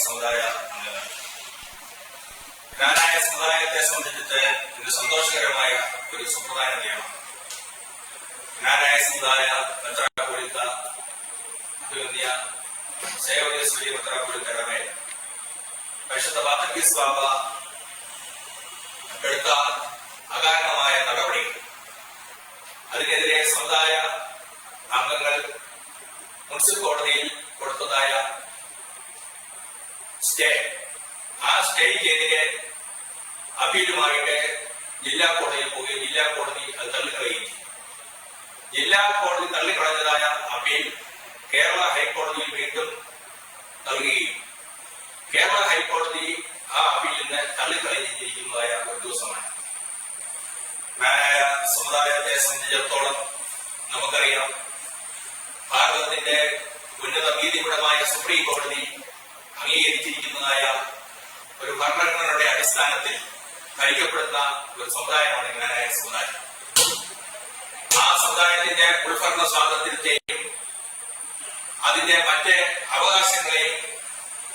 സമുദായ അംഗങ്ങൾ സമുദായത്തെ സംബന്ധിച്ചിട്ട് ഒരു സന്തോഷകരമായ ഒരു സുപ്രധാന നിയമം ജ്ഞാനായ സമുദായ മെത്രാപ്പൊലിത്ത അഭിവന്യ സേവക ശ്രീ ഇടമേ പരിശുദ്ധ ബാത്തക്കീസ് ബാബ എടുത്ത അകാരണമായ നടപടികൾ അതിനെതിരെ സമുദായ അംഗങ്ങൾ മുനിസിപ്പൽ കോടതിയിൽ കൊടുത്തതായ സ്റ്റേ ആ സ്റ്റേക്കെതിരെ അപ്പീലുമായിട്ട് ജില്ലാ കോടതിയിൽ പോവുകയും ജില്ലാ കോടതി അത് തള്ളിക്കളയുകയും ചെയ്തു. ജില്ലാ കോടതി തള്ളിക്കളഞ്ഞതായ അപ്പീൽ കേരള ഹൈക്കോടതിയിൽ വീണ്ടും നൽകുകയും കേരള ഹൈക്കോടതി ആ അപ്പീലിൽ നിന്ന് തള്ളിക്കളഞ്ഞിരിക്കുന്നതായ ഒരു ദിവസമാണ്. മാനായ സമുദായത്തെ സംബന്ധിച്ചിടത്തോളം നമുക്കറിയാം ഭാരതത്തിന്റെ ഉന്നത നീതിപീഠമായ സുപ്രീം കോടതി അംഗീകരിച്ചിരിക്കുന്നതായ ഒരു ഭരണഘടനയുടെ അടിസ്ഥാനത്തിൽ ഭരിക്കപ്പെടുന്ന ഒരു സമുദായമാണ് ജ്ഞാനായ സമുദായം. ആ സമുദായത്തിന്റെ ഉൾഭരണ സ്വാതന്ത്ര്യത്തെയും അതിന്റെ മറ്റ് അവകാശങ്ങളെയും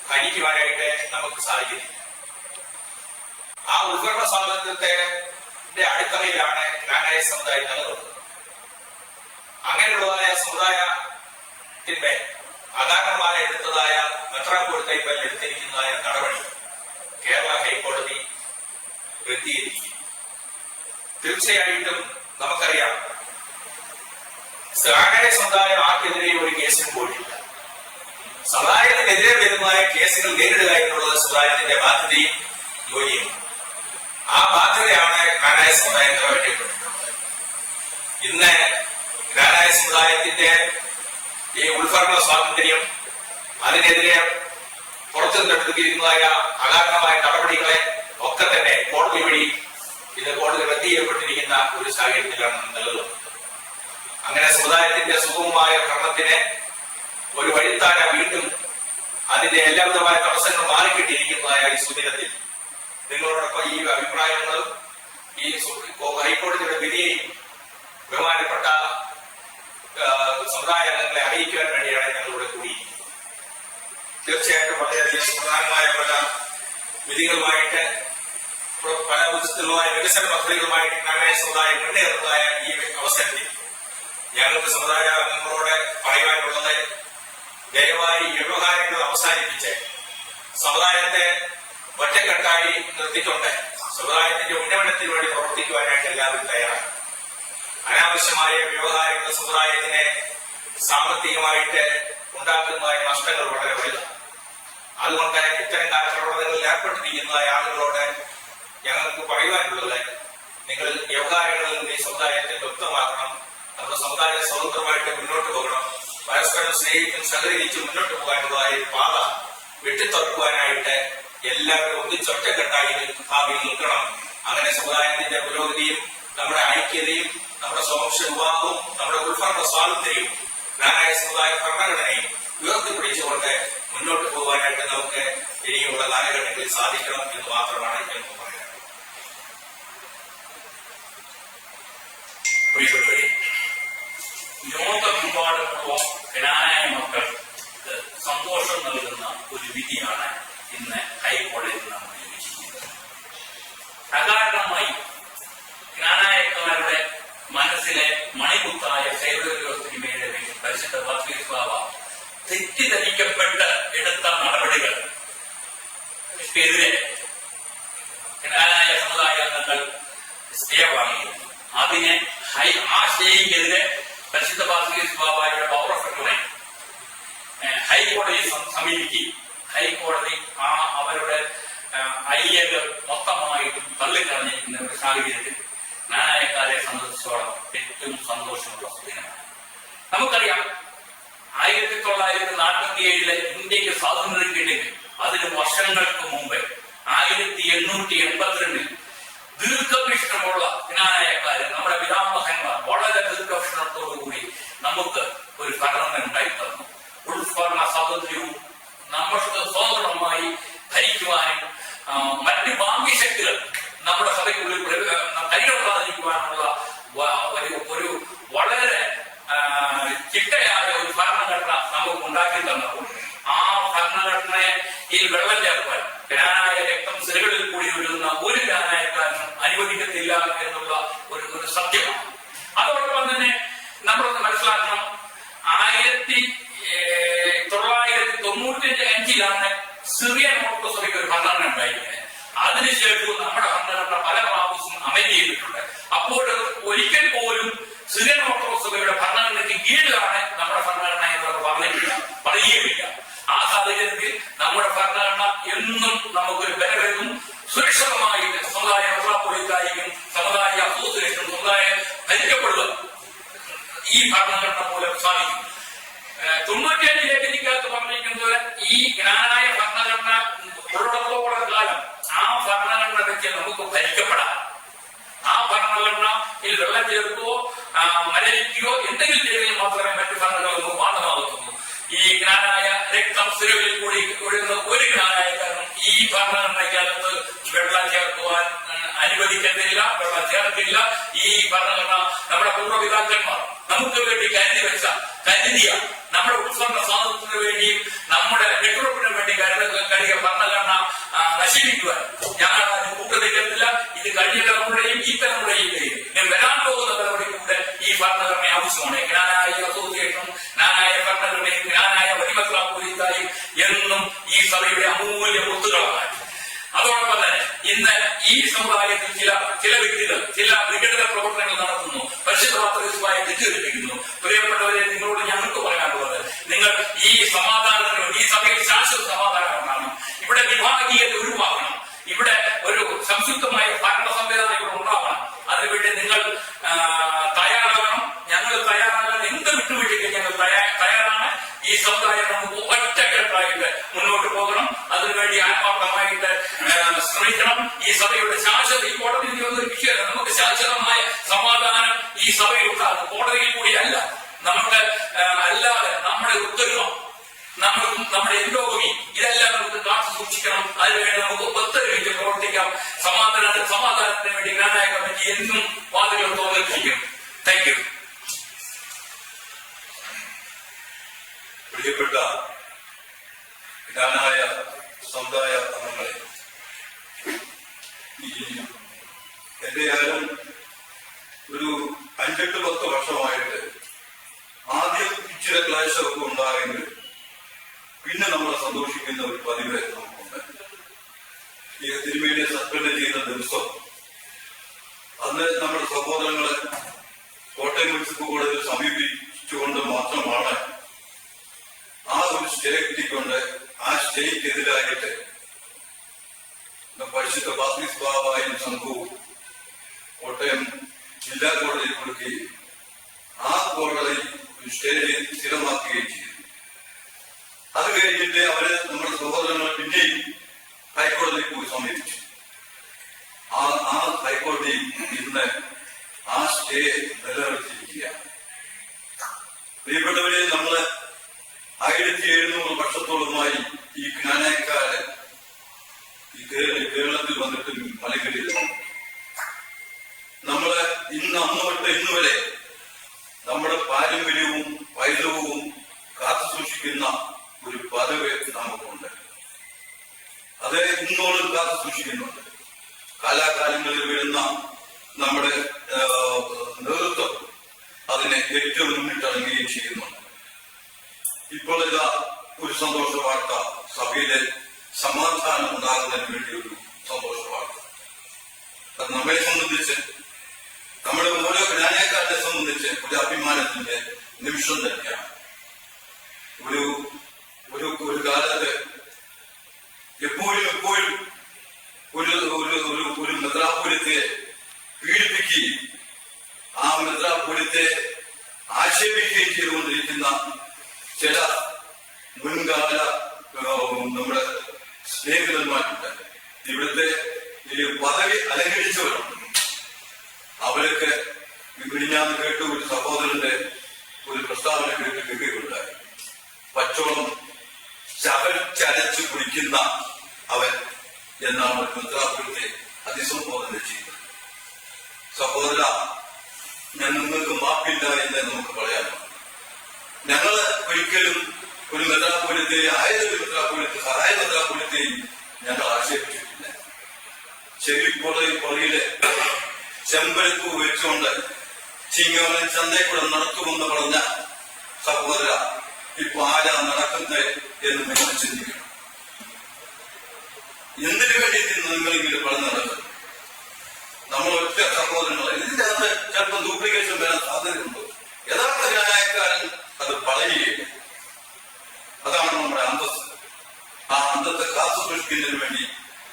ഭരിക്കുവാനായിട്ട് നമുക്ക് സാധിക്കുന്നില്ല ആ ഉൾഭരണ സ്വാതന്ത്ര്യത്തെ അടിത്തറയിലാണ് ജ്ഞാനായ സമുദായം നിലനിർത്തുന്നത് അങ്ങനെയുള്ളതായ സമുദായത്തിന്റെ അകാരണമായ എടുത്തതായ മെത്രാപ്പൊളിത്തൈപ്പൽ എടുത്തിരിക്കുന്നതായ നടപടി കേരള ഹൈക്കോടതി വ്യക്തീകരിക്കും തീർച്ചയായിട്ടും നമുക്കറിയാം സ്വാഗത സമുദായം ആർക്കെതിരെ ഒരു കേസിന് പോയിട്ടില്ല. സമുദായത്തിനെതിരെ വരുന്നതായ കേസുകൾ നേരിടുക എന്നുള്ളത് സമുദായത്തിന്റെ ബാധ്യതയും ജോലിയും. ആ ബാധ്യതയാണ് കാനായ സമുദായം നിറവേറ്റപ്പെട്ടിട്ടുള്ളത് ഇന്ന് കാനായ സമുദായത്തിന്റെ ഈ ഉൾഭരണ സ്വാതന്ത്ര്യം അതിനെതിരെ പുറത്തു നിന്നെടുത്തിരിക്കുന്നതായ അകാരണമായ നടപടികളെ ഒക്കെ തന്നെ കോടതി വഴി ഇത് കോടതി റദ്ദ് ചെയ്യപ്പെട്ടിരിക്കുന്ന ഒരു സാഹചര്യത്തിലാണ് നിലനിൽക്കുന്നത് അങ്ങനെ സമുദായത്തിന്റെ സുഗമമായ ഭരണത്തിന് ഒരു വഴിത്താര വീണ്ടും അതിന്റെ എല്ലാവിധമായ തടസ്സങ്ങൾ മാറിക്കിട്ടിയിരിക്കുന്നതായ ഈ സുദിനത്തിൽ. നിങ്ങളോടൊപ്പം ഈ അഭിപ്രായങ്ങളും ഈ ഹൈക്കോടതിയുടെ വിധിയെയും ബഹുമാനപ്പെട്ട സമുദായ അംഗങ്ങളെ അറിയിക്കുവാൻ വേണ്ടിയാണ് ഞങ്ങളിവിടെ കൂടി തീർച്ചയായിട്ടും വളരെയധികം സുപ്രധാനമായ പല വിധികളുമായിട്ട് പല വിധത്തിലുള്ളതായ വികസന പദ്ധതികളുമായിട്ട് നാരായണ സമുദായം മുന്നേറുന്നതായ ഈ അവസരത്തിൽ ഞങ്ങൾക്ക് സമുദായ അംഗങ്ങളോട് പറയുവാനുള്ളത് ദയവായി വ്യവഹാരങ്ങൾ അവസാനിപ്പിച്ച് സമുദായത്തെ ഒറ്റക്കെട്ടായി നിർത്തിക്കൊണ്ട് സമുദായത്തിന്റെ ഉന്നമനത്തിന് വേണ്ടി പ്രവർത്തിക്കുവാനായിട്ട് എല്ലാവരും തയ്യാറാണ്. അനാവശ്യമായ വ്യവഹാരങ്ങൾ സമുദായത്തിന് സാമ്പത്തികമായിട്ട് ഉണ്ടാക്കുന്നതായ നഷ്ടങ്ങൾ വളരെ വലുതാണ്. അതുകൊണ്ട് ഇത്തരം കാര്യപ്രവർത്തനങ്ങളിൽ ഏർപ്പെട്ടിരിക്കുന്നതായ ആളുകളോട് ഞങ്ങൾക്ക് പറയുവാനുള്ളത് നിങ്ങൾ വ്യവഹാരങ്ങളിൽ നിന്ന് ഈ സമുദായത്തെ വ്യക്തമാക്കണം നമ്മുടെ സമുദായം സ്വതന്ത്രമായിട്ട് മുന്നോട്ട് പോകണം പരസ്പരം സ്നേഹിച്ചും സഹകരിച്ചും മുന്നോട്ട് പോകാനുള്ളതായ പാത വെട്ടിത്തുറക്കുവാനായിട്ട് എല്ലാവരും ഒന്നിച്ചൊറ്റക്കെട്ടായി ഭാവിയിൽ നിൽക്കണം. അങ്ങനെ സമുദായത്തിന്റെ പുരോഗതിയും നമ്മുടെ ഐക്യതയും നമ്മുടെ സ്വാംശ വിവാഹവും നമ്മുടെ ഉൾഭരണ സ്വാതന്ത്ര്യവും നാരായ സമുദായ ഭരണഘടനയും ഉയർത്തിപ്പിടിച്ചുകൊണ്ട് മുന്നോട്ട് പോകാനായിട്ട് നമുക്ക് ഇനിയുള്ള കാലഘട്ടങ്ങളിൽ സാധിക്കണം എന്ന് മാത്രമാണ് എനിക്ക് പറയാൻ പ്രിയപ്പെട്ടവരെ ലോകമെമ്പാടുമുള്ള മക്കൾക്ക് സന്തോഷം നൽകുന്ന ഒരു വിധിയാണ്. തെറ്റിദ്ധരിക്കപ്പെട്ട് എടുത്ത നടപടികൾ. എതിരെ ജ്ഞാനായ സമുദായ അംഗങ്ങൾ സ്റ്റേ വാങ്ങിയിരുന്നു. അതിനെ ഹൈ ആ പരിശുദ്ധ ബാസികേസ് ബാബായുടെ പവർ ഓഫ് അറ്റോണി ഹൈക്കോടതിയെ സമീപിക്കുകയും ഹൈക്കോടതി ആ അവരുടെ ഐയകൾ മൊത്തമായിട്ടും തള്ളിക്കളഞ്ഞിരിക്കുന്ന ഒരു സാഹചര്യത്തിൽ നാനായക്കാരെ സംബന്ധിച്ചോളം ഏറ്റവും സന്തോഷമുള്ള ദിനമാണ് നമുക്കറിയാം ആയിരത്തി തൊള്ളായിരത്തി നാൽപ്പത്തി ഏഴിലെ ഇന്ത്യയ്ക്ക് സ്വാതന്ത്ര്യം കിട്ടിയെങ്കിൽ അതിന് വർഷങ്ങൾക്ക് മുമ്പ്. ആയിരത്തി എണ്ണൂറ്റി എൺപത്തിരണ്ടിൽ ദീർഘവീക്ഷണമുള്ള ജ്ഞാനായക്കാര് നമ്മുടെ പിതാമഹന്മാർ വളരെ ദീർഘവീക്ഷണത്തോടുകൂടി നമുക്ക് ഒരു ഭരണം ഉണ്ടായി തന്നു. ഉൾഭരണ സ്വാതന്ത്ര്യവും നമ്മൾക്ക് സ്വതന്ത്രമായി ഭരിക്കുവാനും മറ്റ് മറ്റ് ബാഹ്യശക്തികൾ നമ്മുടെ സഭയ്ക്കുള്ളിൽ കൈകൊള്ളാതിരിക്കുവാനുള്ള ഒരു ഒരു വളരെ ഉണ്ടാക്കി തന്നപ്പോൾ ആ ഭരണഘടനയിൽ വെള്ളം ചേർക്കാൻ ഗ്രാനായ രക്തം സിരകളിൽ കൂടി ഒഴുകുന്ന ഒരു ഗ്രാനായക്കാരനും അനുവദിക്കത്തില്ല എന്നുള്ള ഒരു ഒരു സത്യമാണ്. അതോടൊപ്പം തന്നെ നമ്മളൊന്ന് മനസ്സിലാക്കണം. ആയിരത്തി തൊള്ളായിരത്തി തൊണ്ണൂറ്റി അഞ്ചിലാണ് സിറിയൻ ഓർത്തോസഭയ്ക്ക് ഒരു ഭരണഘടന ഉണ്ടായിരിക്കുന്നത്. അതിനുശേഷവും നമ്മുടെ ഭരണഘടന പല പ്രാവശ്യം അമന്റ് ചെയ്തിട്ടുണ്ട്. അപ്പോൾ സിരവിൽ കൂടി ഒഴുകുന്ന ഒരു ജ്ഞാനായക്കാരനും ഈ ഭരണഘടനയ്ക്കകത്ത് വെള്ളം ചേർക്കുവാൻ അനുവദിക്കത്തില്ല വെള്ളം ചേർക്കില്ല ഈ ഭരണഘടന നമ്മുടെ പൂർവപിതാക്കന്മാർ നമുക്ക് വേണ്ടി കരുതി വെച്ച കരുതിയ നമ്മുടെ ഉത്സവ സ്വാതന്ത്ര്യത്തിന് വേണ്ടിയും നമ്മുടെ നെറ്റ്വർക്കിന് വേണ്ടി കരുത കഴിയ ഭരണഘടന നശിപ്പിക്കുവാൻ ചില നമ്മുടെ എൻഡോഗമി ഇതെല്ലാം നമുക്ക് കാത്തു സൂക്ഷിക്കണം. അതിനുവേണ്ടി നമുക്ക് ഒത്തൊരുമിച്ച് പ്രവർത്തിക്കാം. സമാധാന സമാധാനത്തിന് വേണ്ടി ഗ്രാനായ കമ്മിറ്റി എന്നും വാതിലുകൾ തോന്നിപ്പിക്കും താങ്ക് യു പ്രിയപ്പെട്ട ഗ്രാനായ സമുദായ അംഗങ്ങളെ എന്റെ കാലം ഒരു അഞ്ചെട്ട് പത്ത് വർഷമായിട്ട് ആദ്യം ഇച്ചിരി ക്ലാഷൊക്കെ ഉണ്ടായെങ്കിൽ പിന്നെ നമ്മളെ സന്തോഷിക്കുന്ന ഒരു പതിവ് നമുക്കുണ്ട്. ഈ തിരുമേനെ സസ്പെൻഡ് ചെയ്യുന്ന ദിവസം അന്ന് നമ്മുടെ സഹോദരങ്ങളെ കോട്ടയം മുനിസിപ്പൽ കോടതിയിൽ സമീപിച്ചുകൊണ്ട് മാത്രമാണ് ആ ഒരു സ്റ്റേ കിട്ടിക്കൊണ്ട് ആ സ്റ്റേക്കെതിരായിട്ട് പരിശുദ്ധ ബാസിസ് ബാബായും സംഘവും കോട്ടയം ജില്ലാ കോടതിയിൽ കൊടുക്കുകയും ആ കോടതി സ്റ്റേ സ്ഥിരമാക്കുകയും അത് കഴിഞ്ഞിട്ട് അവർ നമ്മുടെ സഹോദരങ്ങൾ പിന്നെയും ഹൈക്കോടതിയിൽ പോയി സമീപിച്ചു. ആ ആ ഹൈക്കോടതി ഇന്ന് ആ സ്റ്റേ നിലനിർത്തിയിരിക്കുകയാണ് പ്രിയപ്പെട്ടവരെ നമ്മൾ ആയിരത്തി എഴുന്നൂറ് വർഷത്തോളമായി ഈ ജ്ഞാനക്കാര് ഈ കേരള കേരളത്തിൽ വന്നിട്ട് മലകളിലാണ് നമ്മൾ ഇന്ന് അന്ന് തൊട്ട് ഇന്ന് വരെ നമ്മുടെ പാരമ്പര്യവും പൈതൃകവും കാത്തു സൂക്ഷിക്കുന്ന ഒരു പദവി നമുക്കുണ്ട്. അത് ഇന്നോളം കാത്തു സൂക്ഷിക്കുന്നുണ്ട്. കാലാകാലങ്ങളിൽ വരുന്ന നമ്മുടെ നേതൃത്വം അതിനെ ഏറ്റവും മുന്നിട്ട് അറിയുകയും ചെയ്യുന്നുണ്ട്. ഇപ്പോൾ ഇതാ ഒരു സന്തോഷ വാർത്ത സഭയിലെ സമാധാനം ഉണ്ടാകുന്നതിന് വേണ്ടി ഒരു സന്തോഷ വാർത്ത. അത് നമ്മെ സംബന്ധിച്ച് നമ്മുടെ ഓരോ ഗ്രാനക്കാരനെ സംബന്ധിച്ച് ഒരു അഭിമാനത്തിന്റെ നിമിഷം തന്നെയാണ് ഒരു ഒരു ഒരു കാലത്ത് എപ്പോഴും എപ്പോഴും ഒരു ഒരു ഒരു ഒരു മെത്രാപുരത്തെ പീഡിപ്പിക്കുകയും ആ മുദ്രാപൂരത്തെ ആക്ഷേപിക്കുകയും ചെയ്തുകൊണ്ടിരിക്കുന്ന ചില മുൻകാല നമ്മുടെ സ്നേഹിതന്മാരുണ്ട്. ഇവിടുത്തെ പദവി അലങ്കരിച്ചവരുണ്ട് അവരൊക്കെ വിടിഞ്ഞാന്ന് കേട്ട് ഒരു സഹോദരന്റെ ഒരു പ്രസ്താവന കേട്ട് കേൾക്കുകയുണ്ടായി പച്ചോളം ചരച്ചു കുടിക്കുന്ന അവൻ എന്നാണ് മുദ്രാപുരത്തെ സഹോദര ഞാൻ നിങ്ങൾക്ക് മാപ്പില്ല എന്ന് നമുക്ക് പറയാം. ഞങ്ങൾ ഒരിക്കലും ഒരു മെത്രാപൂരത്തെ ആയതൊരു മെത്രാപൂരത്തെ സഹായ മെത്രാപൂരത്തെയും ഞങ്ങൾ ആക്ഷേപിച്ചിട്ടില്ല. ചെവിപ്പുറയിൽ പുറയിലെ ചെമ്പരപ്പൂ വെച്ചുകൊണ്ട് ചിങ്ങവനം ചന്തയിൽ കൂടെ നടത്തുമെന്ന് പറഞ്ഞ സഹോദര ഇപ്പൊ ആരാ നടക്കുന്നത് എന്ന് നിങ്ങൾ ചിന്തിക്കണം. എന്തിനു വേണ്ടി നിങ്ങൾ ഇങ്ങനെ പറഞ്ഞു നടക്കുന്നത് നമ്മൾ ഒറ്റ സഹോദരങ്ങൾ ഇതിന്റെ അകത്ത് ചിലപ്പോൾ ഡ്യൂപ്ലിക്കേഷൻ വരാൻ സാധ്യതയുണ്ട്. യഥാർത്ഥ ന്യായക്കാരൻ അത് പറയുകയില്ല. അതാണ് നമ്മുടെ അന്തസ് ആ അന്തത്തെ കാത്തു സൂക്ഷിക്കുന്നതിന് വേണ്ടി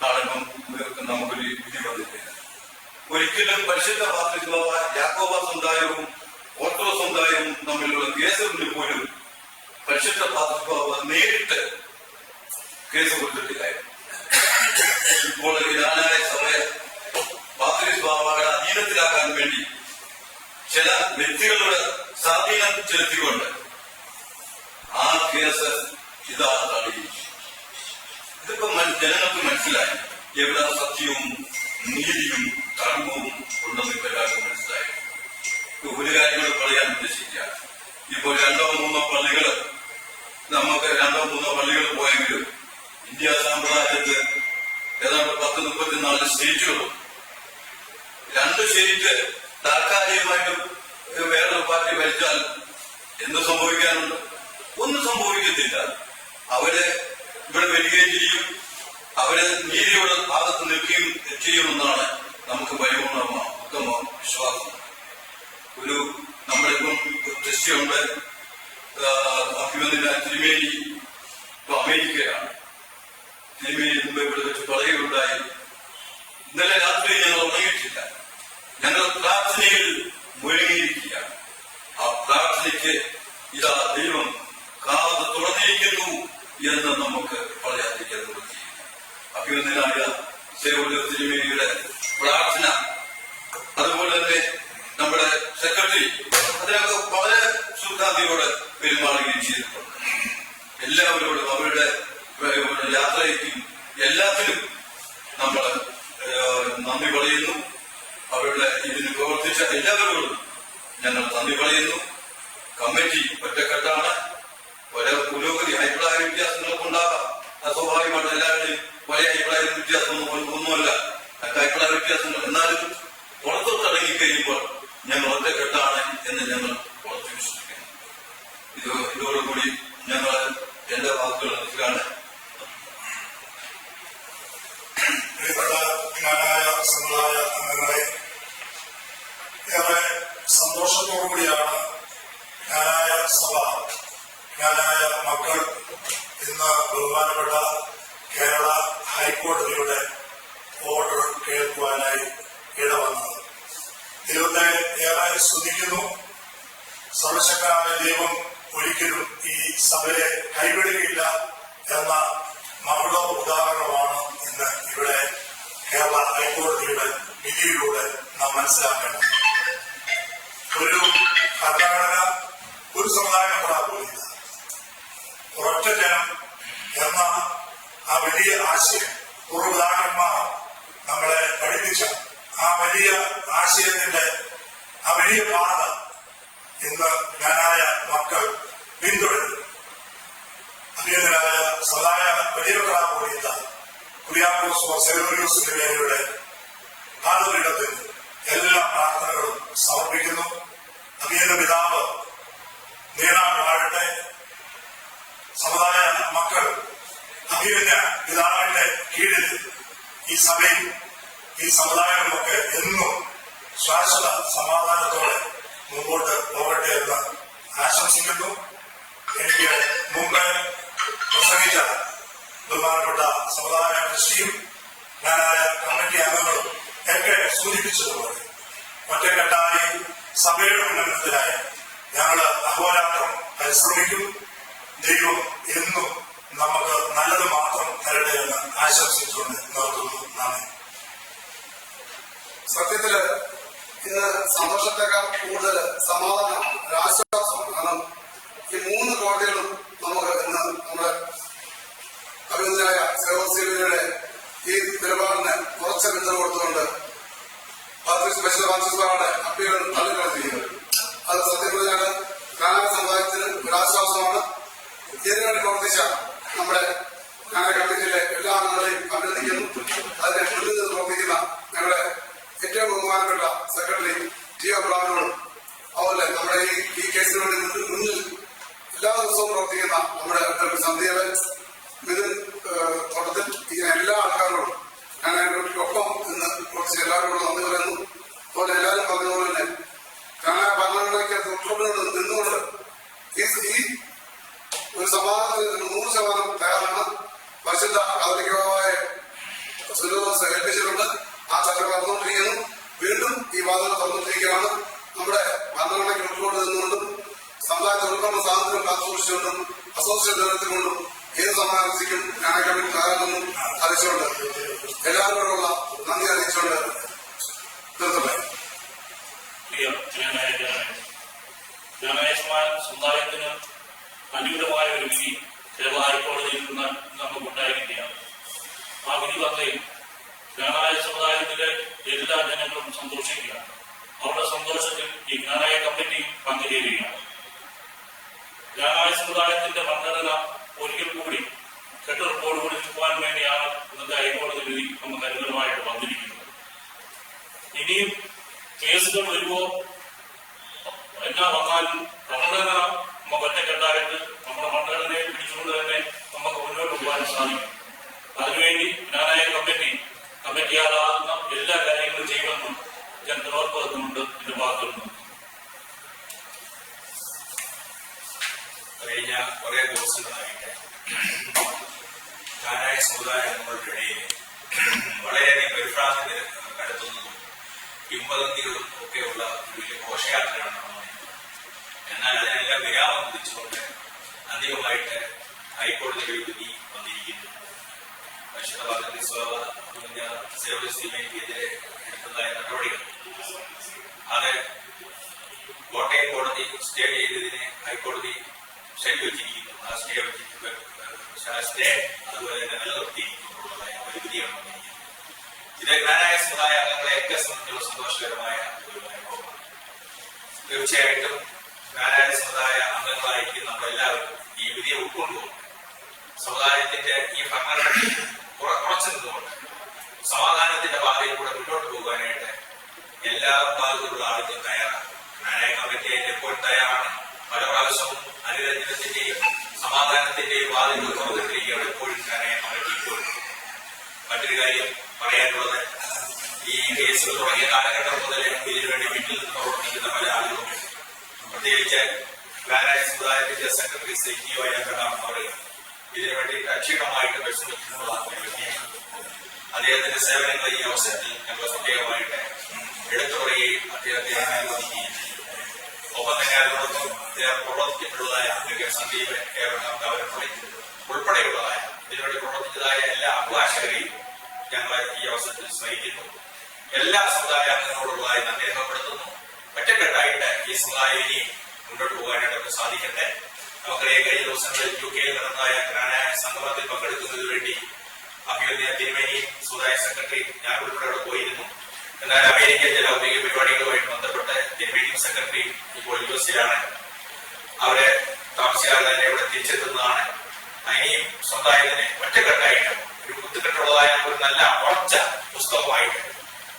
ആണ് നമുക്കൊരു വിധി വന്നിട്ടില്ല ഒരിക്കലും പരിശുദ്ധ പാത്രികമായ യാക്കോബ സമുദായവും ഓട്ടോ സമുദായവും തമ്മിലുള്ള കേസുകളിൽ പോലും പരിശുദ്ധ പാത്രിക നേരിട്ട് കേസ് കൊടുത്തിട്ടില്ലായിരുന്നു. ഇപ്പോൾ ജ്ഞാനായ സഭയെ പാത്രീസ് ബാബയുടെ അധീനത്തിലാക്കാൻ വേണ്ടി ചില വ്യക്തികളുടെ സ്വാധീനം ചെലുത്തിക്കൊണ്ട് ആ കേസ് ഇതാണ് ഇതിപ്പോ ജനങ്ങൾക്ക് മനസ്സിലായി. എവിടെ സത്യവും നീതിയും കർമ്മവും ഉണ്ടെന്ന് ഇപ്പൊ എല്ലാവർക്കും മനസ്സിലായി. ഒരു കാര്യങ്ങൾ പറയാൻ ഉദ്ദേശിക്കുക. ഇപ്പോൾ രണ്ടോ മൂന്നോ പള്ളികൾ നമുക്ക് രണ്ടോ മൂന്നോ പള്ളികൾ പോയെങ്കിലും ഇന്ത്യ സാമ്പ്രദായത്തിൽ ഏതാണ്ട് പത്ത് മുപ്പത്തിനാല് സ്റ്റേറ്റുകളും രണ്ട് സീറ്റ് താൽക്കാലികമായിട്ടും വേറൊരു പാർട്ടി ഭരിച്ചാൽ എന്ത് സംഭവിക്കാനുണ്ട്? ഒന്നും സംഭവിക്കത്തില്ല. അവരെ ഇവിടെ വരികയും ചെയ്യും. അവർ നീതിയുടെ ഭാഗത്ത് നിൽക്കുകയും ചെയ്യുമെന്നാണ് നമുക്ക് പരിപൂർണ ഉത്തമ വിശ്വാസം. ഒരു നമ്മളിപ്പം ദൃശ്യമുണ്ട് അഭിമന്യ തിരുമേനി ഇപ്പൊ അമേരിക്കയാണ്. തിരുമേനി മുമ്പ് ഇവിടെ വെച്ച് പറയുകയുണ്ടായി. ഇന്നലെ രാത്രി ഞങ്ങൾ ഉറങ്ങിയിട്ടില്ല. ഞങ്ങൾ പ്രാർത്ഥനയിൽ മുഴുകിയിരിക്കുകയാണ് ആ പ്രാർത്ഥനയ്ക്ക് ഇതാ ദൈവം കാത് തുറന്നിരിക്കുന്നു എന്ന് നമുക്ക് പറയാതിരിക്കാൻ നിവൃത്തിയില്ല അഭിനന്ദനായ തിരുമേനിയുടെ പ്രാർത്ഥന. അതുപോലെ തന്നെ നമ്മുടെ സെക്രട്ടറി അതിനൊക്കെ വളരെ സുഖാന്തിയോടെ പെരുമാറുകയും ചെയ്തിട്ടുണ്ട്. എല്ലാവരോടും അവരുടെ യാത്രയ്ക്കും എല്ലാത്തിനും നമ്മൾ നന്ദി പറയുന്നു. അവരുടെ ഇതിന് പ്രവർത്തിച്ച എല്ലാവരോടും ഞങ്ങൾ നന്ദി പറയുന്നു. കമ്മിറ്റി ഒറ്റക്കെട്ടാണ്. ഒരേ പുരോഗതി അഭിപ്രായ വ്യത്യാസങ്ങളൊക്കെ ഉണ്ടാകാം സ്വാഭാവികമായിട്ട് എല്ലാവരുടെയും ഒരേ അഭിപ്രായ വ്യത്യാസമൊന്നും ഒന്നും- ഒന്നുമല്ല. അഭിപ്രായ വ്യത്യാസങ്ങൾ എന്നാലും പുറത്തോട്ടിറങ്ങി കഴിയുമ്പോൾ ഞങ്ങൾ ഒറ്റക്കെട്ടാണ് എന്ന് ഞങ്ങൾ ഉറച്ചു വിശ്വസിക്കുന്നു. ഇത് ഇതോടുകൂടി ഞങ്ങൾ എന്റെ വാക്കുകൾ നിർത്തുകയാണ് സന്തോഷത്തോടുകൂടിയാണ് ഞാനായ സഭ. ഞാനായ മക്കൾ. ഇന്ന് ബഹുമാനപ്പെട്ട കേരള ഹൈക്കോടതിയുടെ ഓർഡർ കേൾക്കുവാനായി ഇടവന്നത്. ദൈവത്തെ ഏറെ സ്തുതിക്കുന്നു. സർവശക്തനായ ദൈവം ഒരിക്കലും ഈ സഭയെ കൈവിടുകയില്ല എന്ന മകള ഉദാഹരണമാണ് ഇന്ന് ഇവിടെ കേരള ഹൈക്കോടതിയുടെ വിധിയിലൂടെ നാം മനസ്സിലാക്കേണ്ടത്. ഒരു ഭരണഘടന ഒരു സമുദായം കൂടാകൂടില്ല ഒരൊറ്റ ജനം എന്ന ആ വലിയ ആശയം പൂർവപിതാക്കന്മാർ നമ്മളെ പഠിപ്പിച്ച ആ വലിയ ആശയത്തിന്റെ ആ വലിയ പാത ഇന്ന് ഞാനായ മക്കൾ പിന്തുടരുന്നു. അദ്ദേഹത്തിനായ സദായ വലിയവരാകൂടിയ കുര്യാക്കോസ് സെലോറിയോസ് എന്നിവരുടെ ഭാരതപീഠത്തിൽ എല്ലാ പ്രാർത്ഥനകളും സമർപ്പിക്കുന്നു. നബിയുടെ പിതാവ് നീളാൻ വാഴട്ടെ. സമുദായ മക്കൾ അഭിമന്യ പിതാവിന്റെ കീഴിൽ ഈ സഭയും ഈ സമുദായങ്ങളുമൊക്കെ എന്നും ശാശ്വത സമാധാനത്തോടെ മുമ്പോട്ട് പോകട്ടെ എന്ന് ആശംസിക്കുന്നു. എനിക്ക് മുമ്പ് പ്രസംഗിച്ച ബഹുമാനപ്പെട്ട സമുദായ കൃഷിയും ഞാനായ കമ്മിറ്റി അംഗങ്ങളും ഒക്കെ സൂചിപ്പിച്ചതുപോലെ ഒറ്റക്കെട്ടായി സഭയുടെ ഉന്നമനത്തിനായി ഞങ്ങൾ അഹോരാത്രം പരിശ്രമിക്കും. ദൈവം എന്നും നമുക്ക് നല്ലത് മാത്രം തരട്ടെ എന്ന് ആശംസിച്ചുകൊണ്ട് നിർത്തുന്നു. നന്ദി. സത്യത്തിൽ ഇന്ന് സന്തോഷത്തെക്കാൾ കൂടുതൽ സമാധാനം ആശ്വാസം കാരണം ഈ മൂന്ന് കോടതികളും നമുക്ക് ഇന്ന് നമ്മുടെ അഭിനന്ദനായ സേവസിയുടെ ഈ നിലപാടിന് കുറച്ച് പിന്തുണ കൊടുത്തുകൊണ്ട് പാത്രീസ് പരിശുദ്ധ അപ്പീൽ അപ്പീലുകൾ തള്ളിക്കളഞ്ഞിരിക്കുന്നത് അത് സത്യം പറഞ്ഞാൽ കാനാ സമുദായത്തിന് ഒരാശ്വാസമാണ് ഇതിനുവേണ്ടി പ്രവർത്തിച്ച നമ്മുടെ കാനാ കമ്മിറ്റിയിലെ എല്ലാ അംഗങ്ങളെയും അഭിനന്ദിക്കുന്നു അതിനെ മുന്നിൽ നിന്ന് പ്രവർത്തിക്കുന്ന ഞങ്ങളുടെ ഏറ്റവും ബഹുമാന ബഹുമാനപ്പെട്ട സെക്രട്ടറി ടി അബ്രാമിനോടും അതുപോലെ നമ്മുടെ ഈ ഈ കേസിന് വേണ്ടി മുന്നിൽ- എല്ലാ ദിവസവും പ്രവർത്തിക്കുന്ന നമ്മുടെ ഡോക്ടർ സന്ധ്യവൻ മിഥുൻ ഏഹ്, തോട്ടത്തിൽ ഇങ്ങനെ എല്ലാ ആൾക്കാരോടും ഞാൻ അതിനൊപ്പം ഇന്ന് കുറച്ച് എല്ലാവരോടും നന്ദി പറയുന്നു അതുപോലെ എല്ലാവരും പറഞ്ഞതുപോലെ തന്നെ കാണാൻ ഭരണഘടനയ്ക്കകത്ത് ഉത്തരവിനോട് നിന്നുകൊണ്ട് ഈ ഈ ഒരു സമാധാനത്തിന് നൂറ് ശതമാനം തയ്യാറാണ് പരിശുദ്ധ കത്തോലിക്കമായ സുലോസ് ഏൽപ്പിച്ചിട്ടുണ്ട് ആ വന്നുകൊണ്ടിരിക്കുന്നു. വീണ്ടും ഈ വാദങ്ങൾ തുറന്നുകൊണ്ടിരിക്കുകയാണ് നമ്മുടെ ഭരണഘടനയ്ക്ക് ഉൾക്കൊണ്ട് നിന്നുകൊണ്ടും സമുദായത്തെ ഉൾക്കൊണ്ട സ്വാതന്ത്ര്യം കാത്തുസൂക്ഷിച്ചുകൊണ്ടും അസോസിയേറ്റ് നിലനിർത്തിക്കൊണ്ടും ഏത് സമാധാനത്തിക്കും ഞാൻ കമ്മിറ്റി തയ്യാറെന്നും അറിയിച്ചുകൊണ്ട് എല്ലാവരോടുള്ള തന്നെ പോകാൻ സാധിക്കും. അതിനുവേണ്ടി കമ്മിറ്റി എല്ലാ കാര്യങ്ങളും വളരെയധികം പരിഭ്രാന്തി കടത്തുന്നതും കിംവദന്തികളും ഒക്കെയുള്ള ഒരു വലിയ ഘോഷയാത്രയാണ് എന്നാൽ അതിനെല്ലാം വിരാമം കുറിച്ചുകൊണ്ട് അന്തിമമായിട്ട് ഹൈക്കോടതി ഒരു വിധി വന്നിരിക്കുന്നു സേവസ്തിമെതിരെ എടുത്തതായ നടപടികൾ അത് കോട്ടയം കോടതി സ്റ്റേ ചെയ്തതിനെ ഹൈക്കോടതി ശരിവച്ചിരിക്കുന്നു ആ സ്റ്റേ സ്റ്റേ അതുപോലെ തന്നെ നിലനിർത്തിയിരിക്കുന്നുള്ളതായ ഒരു വിധിയാണ് വന്നിരിക്കുന്നത് ഇത് ജ്ഞാനായ സമുദായ അംഗങ്ങളെയൊക്കെ സംബന്ധിച്ചുള്ള സന്തോഷകരമായ ഒരു അനുഭവമാണ് തീർച്ചയായിട്ടും ജ്ഞാനായ സമുദായ അംഗങ്ങളായിരിക്കും നമ്മളെല്ലാവരും ഈ വിധിയെ ഉൾക്കൊണ്ടുകൊണ്ട് സമുദായത്തിന്റെ ഈ ഭരണഘടനയിൽ കുറച്ചു നിന്നുകൊണ്ട് സമാധാനത്തിന്റെ പാതയിലൂടെ മുന്നോട്ട് പോകാനായിട്ട് എല്ലാ ഭാഗത്തുള്ള ആളുകളും തയ്യാറാണ്. ജ്ഞാനായ കമ്മിറ്റി അതിന്റെ എപ്പോഴും തയ്യാറാണ്. പല പ്രാവശ്യവും അനുരഞ്ജനത്തിന്റെയും സമാധാനത്തിന്റെയും വാതിലുകൾ തുറന്നിട്ടിരിക്കുകയാണ് എപ്പോഴും ജ്ഞാനായ കമ്മിറ്റി ഇപ്പോഴും മറ്റൊരു കാര്യം പറയാനുള്ളത് ഈ കേസുകൾ തുടങ്ങിയ കാലഘട്ടം മുതൽ ഇതിനുവേണ്ടി വീട്ടിൽ പ്രവർത്തിക്കുന്ന പല ആളുകളും പ്രത്യേകിച്ച് ജ്ഞാനായ സമുദായത്തിന്റെ സെക്രട്ടറി സിഇഒ അവർ ഇതിനു വേണ്ടി അക്ഷീണമായിട്ട് വ്യക്തിയാണ് അദ്ദേഹത്തിന്റെ സേവനങ്ങൾ ഈ അവസരത്തിൽ ഞങ്ങൾ പ്രത്യേകമായിട്ട് എടുത്തു പറയുകയും അദ്ദേഹത്തെ അനുവദിക്കുകയും. ഒപ്പം തന്നെ അതിനോടൊപ്പം അദ്ദേഹം പ്രവർത്തിച്ചിട്ടുള്ളതായ അദ്ദേഹം സന്ദീപ് ഉൾപ്പെടെയുള്ളതായ ഇതിനുവേണ്ടി പ്രവർത്തിച്ചതായ എല്ലാ അഭിഭാഷകരെയും ഞങ്ങൾ ഈ അവസരത്തിൽ സ്മരിക്കുന്നു. എല്ലാ സമുദായ അംഗങ്ങളോടുള്ളതായി നന്ദി രേഖപ്പെടുത്തുന്നു. ഒറ്റക്കെട്ടായിട്ട് ഈ മുന്നോട്ട് പോകാനായിട്ട് നമുക്ക് സാധിക്കട്ടെ. നമുക്കറിയാം കഴിഞ്ഞ ദിവസങ്ങളിൽ യു കെയിൽ നടന്നതായ ഗ്രാനായ സംഗമത്തിൽ പങ്കെടുക്കുന്നതിന് വേണ്ടി അഭ്യുദയ തിരുമേനി സുതായ സെക്രട്ടറി ഞാൻ ഉൾപ്പെടെ അവിടെ പോയിരുന്നു. എന്നാൽ അമേരിക്കൻ ചില ഔദ്യോഗിക പരിപാടികളുമായിട്ട് ബന്ധപ്പെട്ട് തിരുമേനിയും സെക്രട്ടറി ഇപ്പോൾ യു എസിലാണ് അവരെ താമസിയാതെ തന്നെ ഇവിടെ തിരിച്ചെത്തുന്നതാണ്. അതിനെയും സ്വന്തമായി തന്നെ ഒറ്റക്കെട്ടായിട്ട് ഒരു കുത്തുകെട്ടുള്ളതായ ഒരു നല്ല ഉറച്ച പുസ്തകമായിട്ട്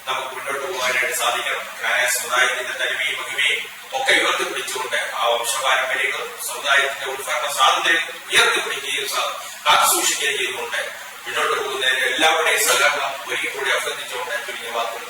നമുക്ക് മുന്നോട്ട് പോകാനായിട്ട് സാധിക്കണം സമുദായത്തിന്റെ തനിമയും മഹിമയും ഒക്കെ ഉയർത്തിപ്പിടിച്ചുകൊണ്ട് ആ വംശപാരമ്പര്യങ്ങളും സമുദായത്തിന്റെ ഉത്പാദന സ്വാതന്ത്ര്യം ഉയർത്തിപ്പിടിക്കുകയും പിടിക്കുകയും കാത്തുസൂക്ഷിക്കുകയും ചെയ്തുകൊണ്ട് മുന്നോട്ട് പോകുന്നതിന് എല്ലാവരുടെയും സഹകരണം ഒരിക്കൽ കൂടി അഭ്യർത്ഥിച്ചുകൊണ്ട് ചുരുങ്ങിയ വാക്കുകൾ.